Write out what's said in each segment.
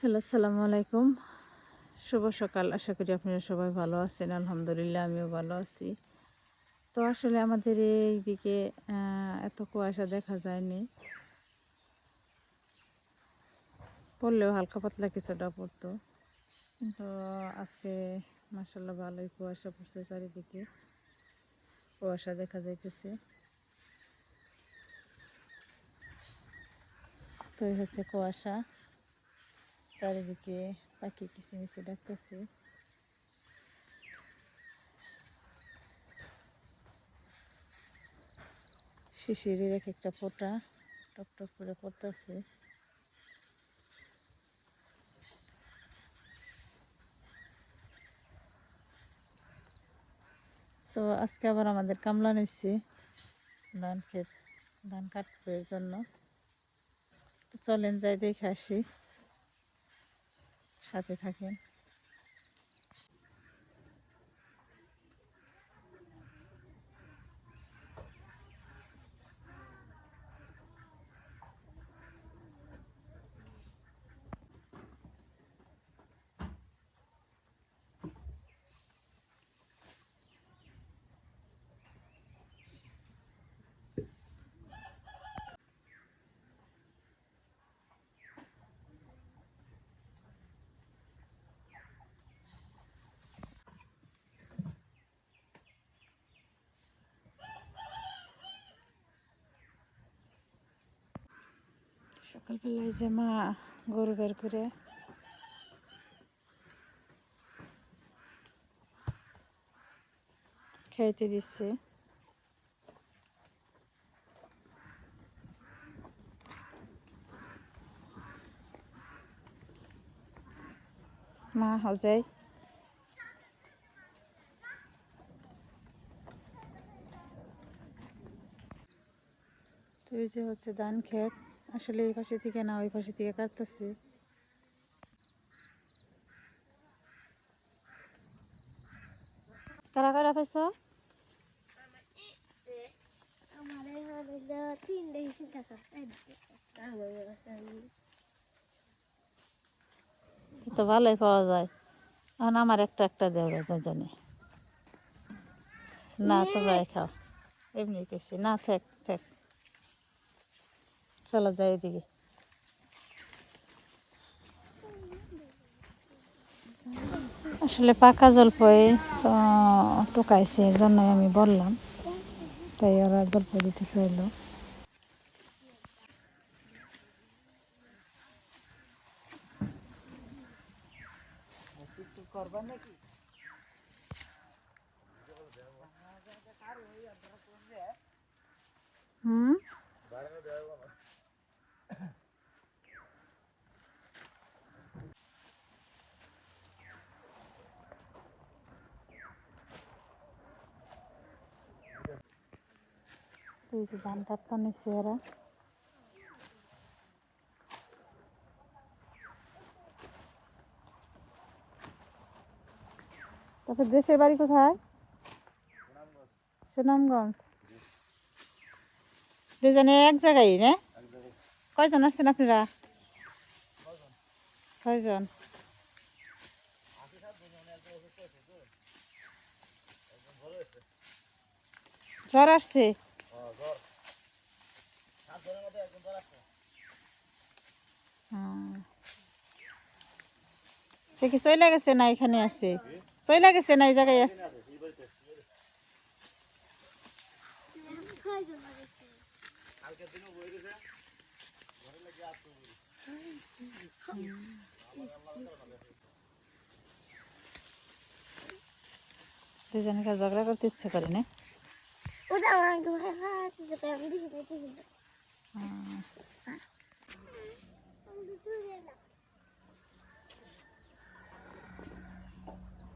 Hello, আসসালামু আলাইকুম। শুভ সকাল। আশা করি আপনারা সবাই ভালো আছেন। আলহামদুলিল্লাহ, আমিও ভালো আছি। তো আসলে আমাদের এইদিকে এত কুয়াশা দেখা যায়নি। পড়লেও হালকা পাতলা কিছুটা পড়তো। কিন্তু আজকে মাসাল্লাহ ভালোই কুয়াশা পড়ছে চারিদিকে। কুয়াশা দেখা যাইতেছে। তো হচ্ছে কুয়াশা। চারিদিকে পাখি কিচিমিচি ডাকতেছে। শিশিরের এক একটা ফোঁটা টপ টপ করে পড়তেছে। তো আজকে আবার আমাদের কামলা নিচ্ছে ধান ক্ষেত, ধান কাটবের জন্য। তো চলেন যাই দেখে আসি। সাথে থাকেন। সকালবেলায় যে মা গরু বের করে। খাইতে দিচ্ছে মা হজাই। তো যে হচ্ছে ধান ক্ষেত। আসলে এই পাশে থেকে না, ওই পাশে থেকে কাটতেছে। কারা কারা পাইছ? তো ভালোই পাওয়া যায়। এখন আমার একটা একটা দেবে দুজনে। না তোমরাই খাও। এমনি কেছি না থাক। চলো যাই ওইদিকে। আসলে পাকা জলপাই তো টোকাইছে এর জন্যই আমি বললাম। তাই ওরা জলপাই দিতে চাইলো হুম? এই যে ধান কাটতে নিচ্ছে তারপর দেশের বাড়ি কোথায়? সুনামগঞ্জ। দুজনে এক জায়গায়, না? কয়জন আসছেন আপনারা? ছয়জন। জ্বর আসছে হুম। সে কি চলে গেছে না এখানে আছে? চলে গেছে না এই জায়গায় আছে? দুজনকে ঝগড়া করতে ইচ্ছে করে না? ওটা আমাকে ভয় পাচ্ছে তাই আমি দেখি দেখি কিন্তু হুম। আমি তো চলে গেলাম এই দেখো শুনলাম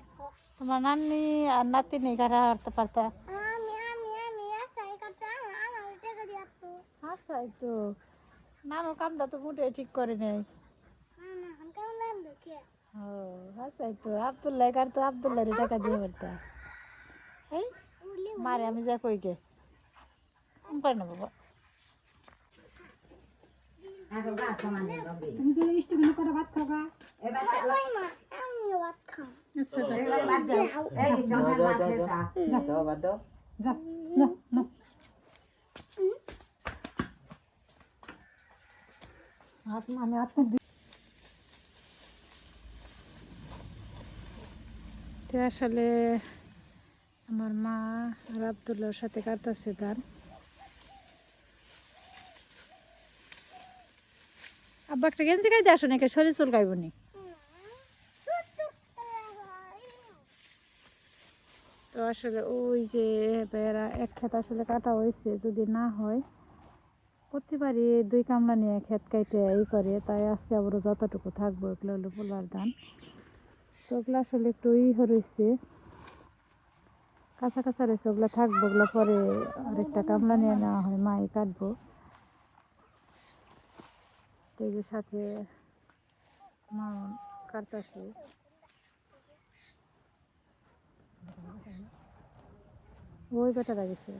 তোমার নানি আর নাতি নেই কাটা হারতে পারতা আমার আমার তো নানুর কামটা তো মোটে ঠিক করে নেই না না ও আচ্ছা তো আবদুল্লাহ কার তো আবদুল্লাহ টাকা দিয়ে পারতা এই উলি মারে আমি যা কই গে করে নেব বাবা। তুমি তো স্টিগুলো করে ভাত খাবা মা ভাত খাম আমি আসলে আমার মা আর আবদুল্লার সাথে কাটতেছে তার আব্বা একটা গেঞ্জি গাইতে আসো নাকি? শরীর চুল গাইব নি টুক টুক করে ভাই তো আসলে ওই যে বেড়া এক ক্ষেত আসলে কাটা হয়েছে, যদি না হয় প্রতিবারই দুই কামলা নিয়ে ক্ষেত কাইতে এই করে, তাই আজকে আবারও যতটুকু থাকব এগুলো হলো পোলার ধান। তো ওগুলো আসলে একটু ই হয়েছে কাঁচা কাঁচা রয়েছে, ওগুলো থাকব, ওগুলো পরে আরেকটা কামলা নিয়ে নেওয়া হয়, মাই কাটবো। সাথে মা কাটতেছে। ওই বেটারা গেছে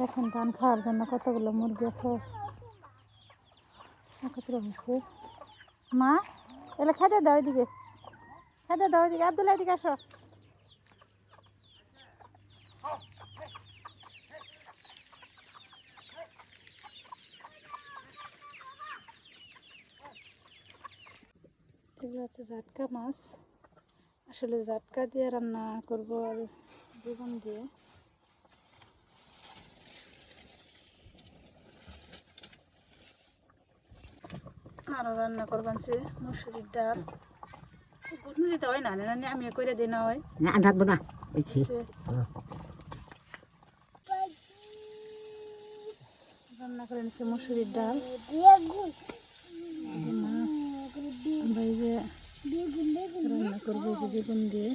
দেখেন ধান খাওয়ার জন্য কতগুলো মুরগি আছে? মা, এলে খেতে দাও এদিকে। খেতে দাও এদিকে। আব্দুল্লাহ এদিকে আসো। এগুলো জাটকা মাছ। আসলে জাটকা দিয়ে রান্না করব আর বেগুন দিয়ে। আরও রান্না করবান সে মুসুরির ডাল। গুটনি দিতে হয় না না আমি করে দিই না হয়। না রাখব না রান্না করে নিচ্ছে মুসুরির ডাল। রান্না করব যে বেগুন দিয়ে।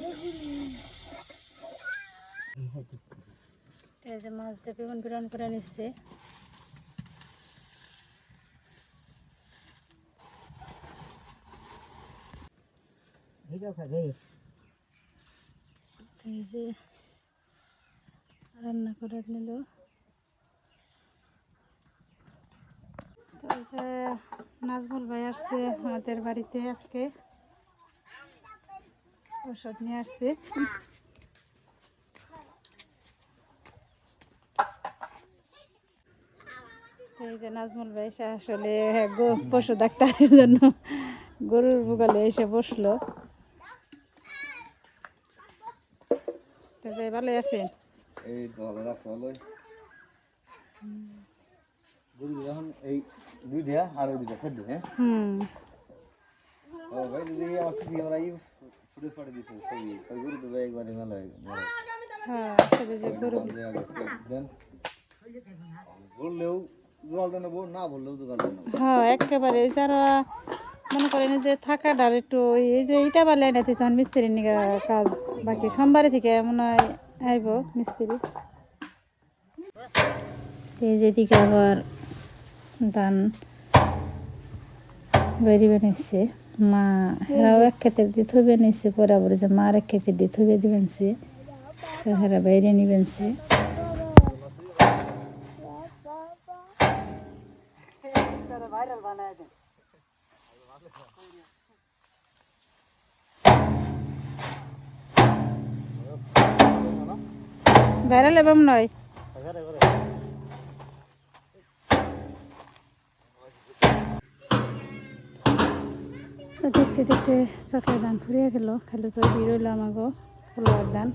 মাছ দিয়ে বেগুন বিরান করে নিচ্ছে। রান্না করে নিল। নাজমুল ভাই আসছে আমাদের বাড়িতে আজকে। ওষুধ নিয়ে আসছে। এই যে নাজমুল ভাই আসলে পশু ডাক্তারের জন্য গরুর বুগালে এসে বসল তো ভাই ভালো আছেন? এই তো ভালো রাখতে ভালোই গরু যখন এই দুই দেয়া আর ওই দুইটা খেতে হ্যাঁ? হুম। ও ভাই দিদি আমার আমরা এই ফুটেজ পাঠিয়ে দিয়েছে ছবি। ওই গরু তো ভাই একবারে মেলা হ্যাঁ আসলে যে গরু। দেন। বললেও জোগাড় নেব না বললেও জোগাড় নেব। হ্যাঁ একেবারে যারা মনে করেন যে থাকাটার একটু এই যে ইটা বালে আনাইতে যখন মিস্ত্রি নিগা কাজ বাকি সোমবারে থেকে মনে হয় আইব, মিস্ত্রি। যেদিকে আবার ধান বেরি বানিয়েছে মা হেরাও এক ক্ষেতের দিয়ে থুবে নিয়েছে পরে আবার যে মার এক ক্ষেতের দিয়ে থুবে দিবেন সে হেরা বাইরে নিবেন সে ভাইরাল এবং নয়। দেখতে দেখতে চকের দান ফুরিয়ে গেল। খালি দিয়ে রইল আমাকে ফুলার দান।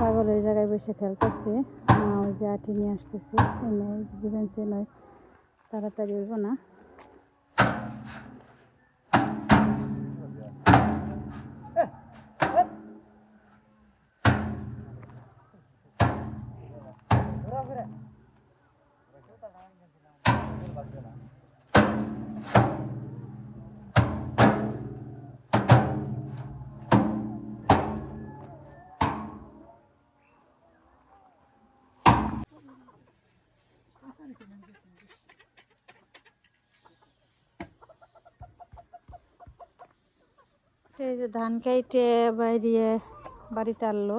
পাগল ওই জায়গায় বসে খেলতেছে। ওই যে আটি নিয়ে আসতেছে। দিবেন সে নয়। তাড়াতাড়ি হইব না। এই যে ধান কাইটে বাইরিয়ে বাড়িতে আনলো।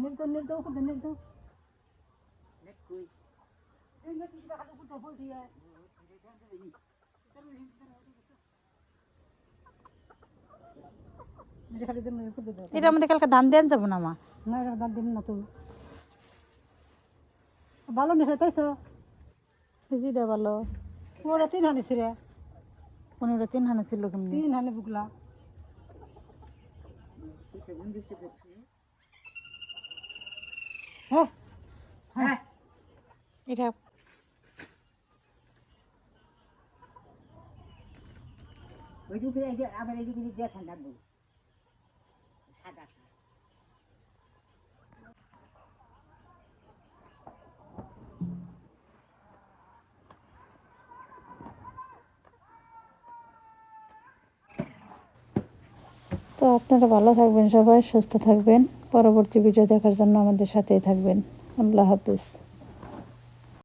নির্দ নির্দ নির্দ এটা আমাদের কালকে ধান দেন যাব না মা। না দাঁত দিন না তুই ভালো নেশে পাইছো কেজিটা ভালো। ওরা তিন হানিছি রে পনেরো তিন হানে ছিল কেমনি? তিন হানি বুকলা। হ্যাঁ। এটা ওই সাদা তো আপনারা ভালো থাকবেন সবাই, সুস্থ থাকবেন। পরবর্তী ভিডিও দেখার জন্য আমাদের সাথেই থাকবেন। আল্লাহ হাফিজ।